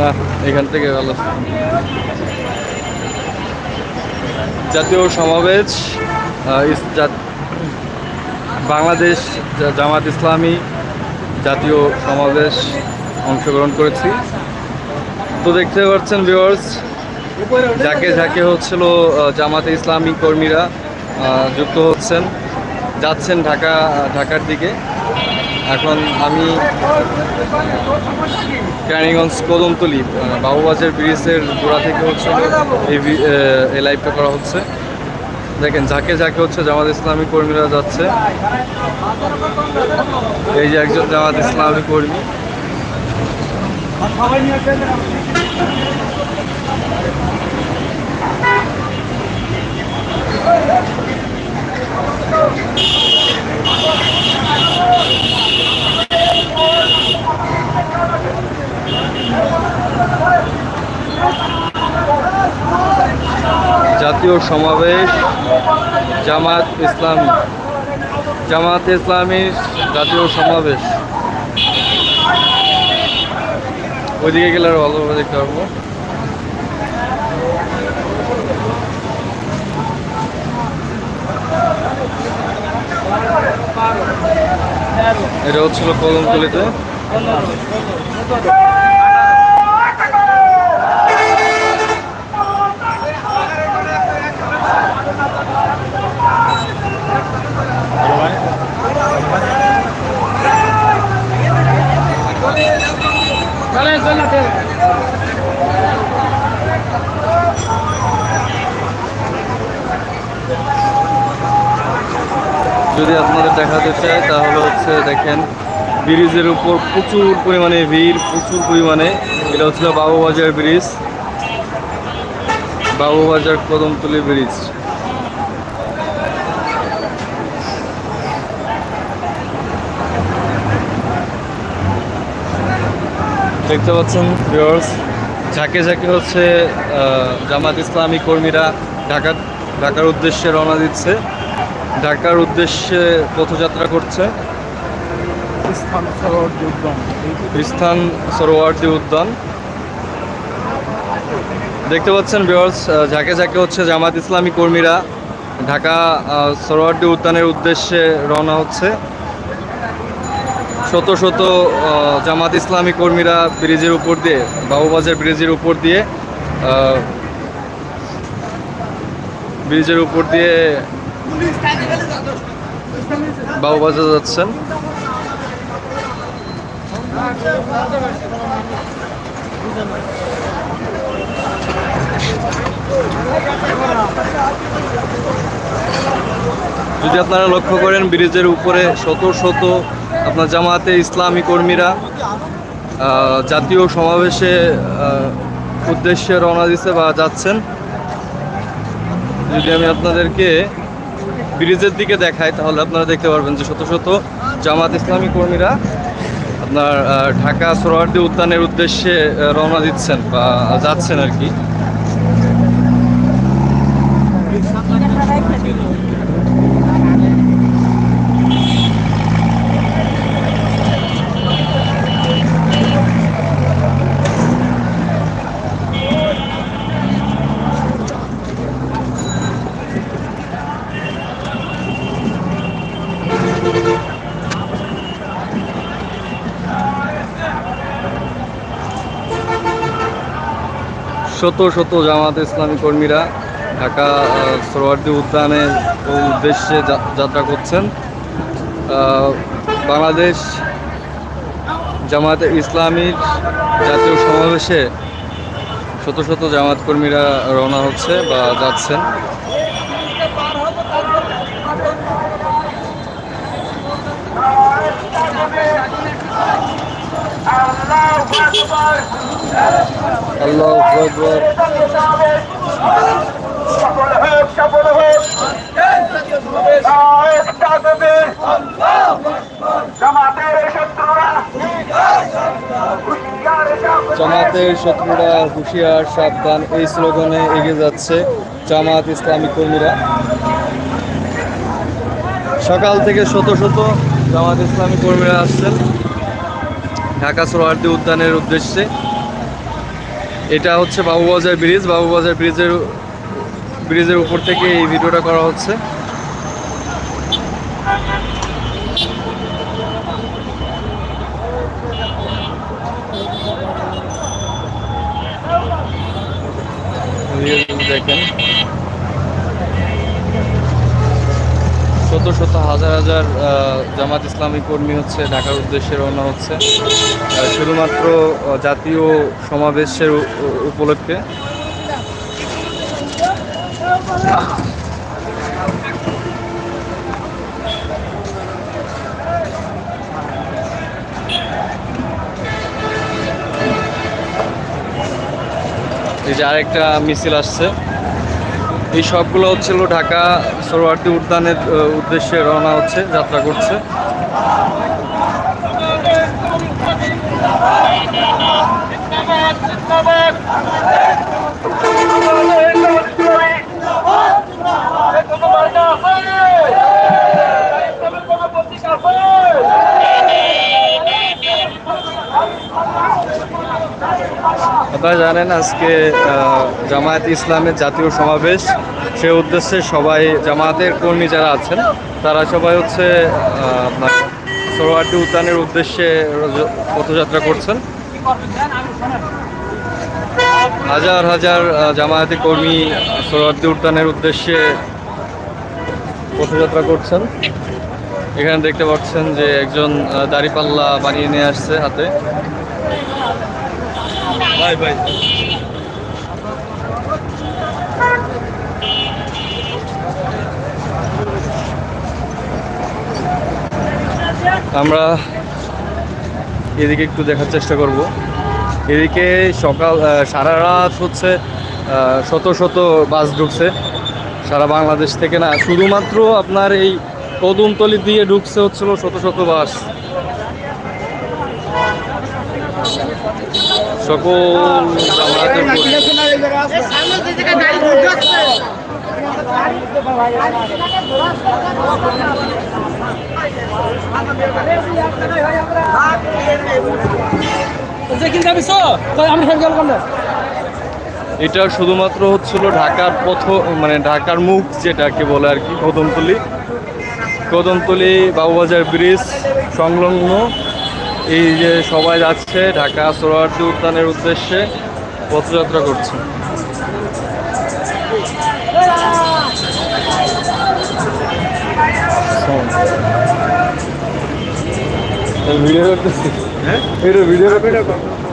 না, এখান থেকে ভালো। জাতীয় সমাবেশ বাংলাদেশ জামাত ইসলামী জাতীয় সমাবেশ অংশগ্রহণ করেছি। তো দেখতে পাচ্ছেন ভিউয়ার্স যাকে যাকে হচ্ছিল জামাতে ইসলামী কর্মীরা যুক্ত হচ্ছেন, যাচ্ছেন ঢাকা, ঢাকার দিকে। এখন আমি ক্যানিগঞ্জ কদমতলি বাবুবাজার ব্রিজের গোড়া থেকে হচ্ছে এই লাইভটা করা হচ্ছে। দেখেন, যাকে যাকে হচ্ছে জামাত ইসলামী কর্মীরা যাচ্ছে। এই যে একজন জামাত ইসলামী কর্মী। জাতীয় সমাবেশ জামাত ইসলামী। জামাত ইসলামীর জাতীয় সমাবেশ। ওইদিকে গেলে আরও ভালোভাবে দেখতে পারব। এটা হচ্ছিল কলমতলিতে যদি আপনাদের দেখাতে চাই, তাহলে হচ্ছে দেখেন, ব্রিজের উপর প্রচুর পরিমাণে ভিড়, প্রচুর পরিমাণে। এটা হচ্ছিল বাবুবাজার ব্রিজ। বাবুবাজার কদমতলি ব্রিজ। দেখতে পাচ্ছেন ভিউয়ার্স ঝাঁকে ঝাঁকে হচ্ছে জামাত ইসলামী কর্মীরা ঢাকা, ঢাকার উদ্দেশ্যে রওনা দিচ্ছে। ঢাকার উদ্দেশ্যে পথযাত্রা করছে। স্থান সরোয়ার্দী উদ্যান। স্থান সরোয়ার্দী উদ্যান। দেখতে পাচ্ছেন ভিউয়ার্স ঝাঁকে ঝাঁকে হচ্ছে জামাত ইসলামী কর্মীরা ঢাকা সরোয়ার্দী উদ্যানের উদ্দেশ্যে রওনা হচ্ছে। শত শত জামাত ইসলামী কর্মীরা ব্রিজের উপর দিয়ে বাবুবাজার ব্রিজের উপর দিয়ে ব্রিজের উপর দিয়ে বাবুবাজার যাচ্ছেন। যদি আপনারা লক্ষ্য করেন, ব্রিজের উপরে শত শত আপনার জামাতে ইসলামী কর্মীরা জাতীয় সমাবেশে উদ্দেশ্যে রওনা দিচ্ছে বা যাচ্ছেন। যদি আমি আপনাদেরকে ব্রিজের দিকে দেখায়, তাহলে আপনারা দেখতে পারবেন যে শত শত জামাত ইসলামী কর্মীরা আপনার ঢাকা সোহরাওয়ার্দী উদ্যানের উদ্দেশ্যে রওনা দিচ্ছেন বা যাচ্ছেন আর কি। শত শত জামাত ইসলামী কর্মীরা ঢাকা আহ, সোহরাওয়ার্দী উদ্যানের উদ্দেশ্যে যাত্রা করছেন। বাংলাদেশ জামাত ইসলামীর জাতীয় সমাবেশে শত শত জামাত কর্মীরা রওনা হচ্ছে বা যাচ্ছেন। আল্লাহ হোক জামাতের শত্রুরা হুঁশিয়ার, সাবধান। এই স্লোগানে এগিয়ে যাচ্ছে জামাত ইসলামী কর্মীরা। সকাল থেকে শত শত জামাত ইসলামী কর্মীরা আসছেন। ঢাকা সোহরাওয়ার্দী উদ্যানের উদ্দেশ্যে। এটা হচ্ছে বাবুবাজার ব্রিজ। বাবুবাজার ব্রিজের ব্রিজের উপর থেকে এই ভিডিওটা করা হচ্ছে। দেখেন। শত শত হাজার হাজার জামাত ইসলামী কর্মী হচ্ছে, ঢাকার উদ্দেশ্যে রওনা হচ্ছে। শুধুমাত্র জাতীয় সমাবেশের উপলক্ষে। এই যে আরেকটা মিছিল আসছে। এই সবগুলো হচ্ছিল ঢাকা সরোয়ার্দী উদ্যানের উদ্দেশ্যে রওনা হচ্ছে যাত্রা করছে। জানেন আজকে জামায়াত ইসলামের জাতীয় সমাবেশ। সে উদ্দেশ্যে সবাই, জামায়াতের কর্মী যারা আছেন, তারা সবাই হচ্ছে আপনার সরোয়ার্দী উদ্যানের উদ্দেশ্যে পথযাত্রা করছেন। হাজার হাজার জামায়াতি কর্মী সরোয়ার্দী উদ্যানের উদ্দেশ্যে পথযাত্রা করছেন। এখানে দেখতে পাচ্ছেন যে একজন দাড়িপাল্লা বানিয়ে নিয়ে আসছে হাতে। আমরা এদিকে একটু দেখার চেষ্টা করব। এদিকে সকাল সারা রাত হচ্ছে শত শত বাস ঢুকছে। সারা বাংলাদেশ থেকে না, শুধুমাত্র আপনার এই কদমতলি দিয়ে ঢুকছে হচ্ছিল শত শত বাস। সকল এটা শুধুমাত্র হচ্ছিল ঢাকার প্রথম মানে ঢাকার মুখ যেটাকে বলে আর কি, কদমতলি। কদমতলি, বাবুবাজার ব্রিজ, সংলগ্ন এই যে সবাই যাচ্ছে ঢাকা সোহরাওয়ার্দী উদ্যানের উদ্দেশ্যে পথযাত্রা করছে। ভিডিও করতেছি হ্যাঁ? ভিডিও করতে